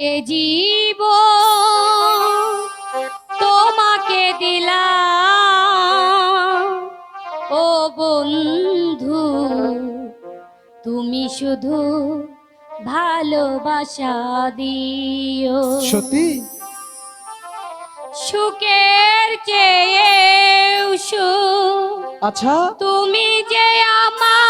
এ জীব তোমাকে দিলাম। ও বন্ধু তুমি শুধু ভালোবাসা দিও। সত্যি? সুখের চেয়ে আচ্ছা। তুমি যে আমার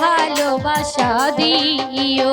ভালোবাসা দিও।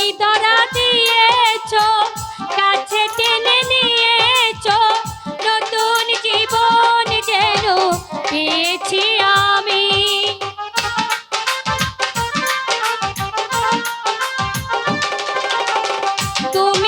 তুমি কাছে টেনে নিয়েছ নতুন জীবন যেন পেয়েছি আমি। তুমি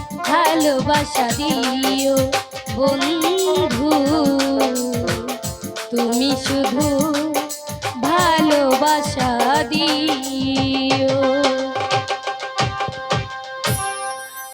ভালোবাসা দিও বন্ধু। তুমি শুধু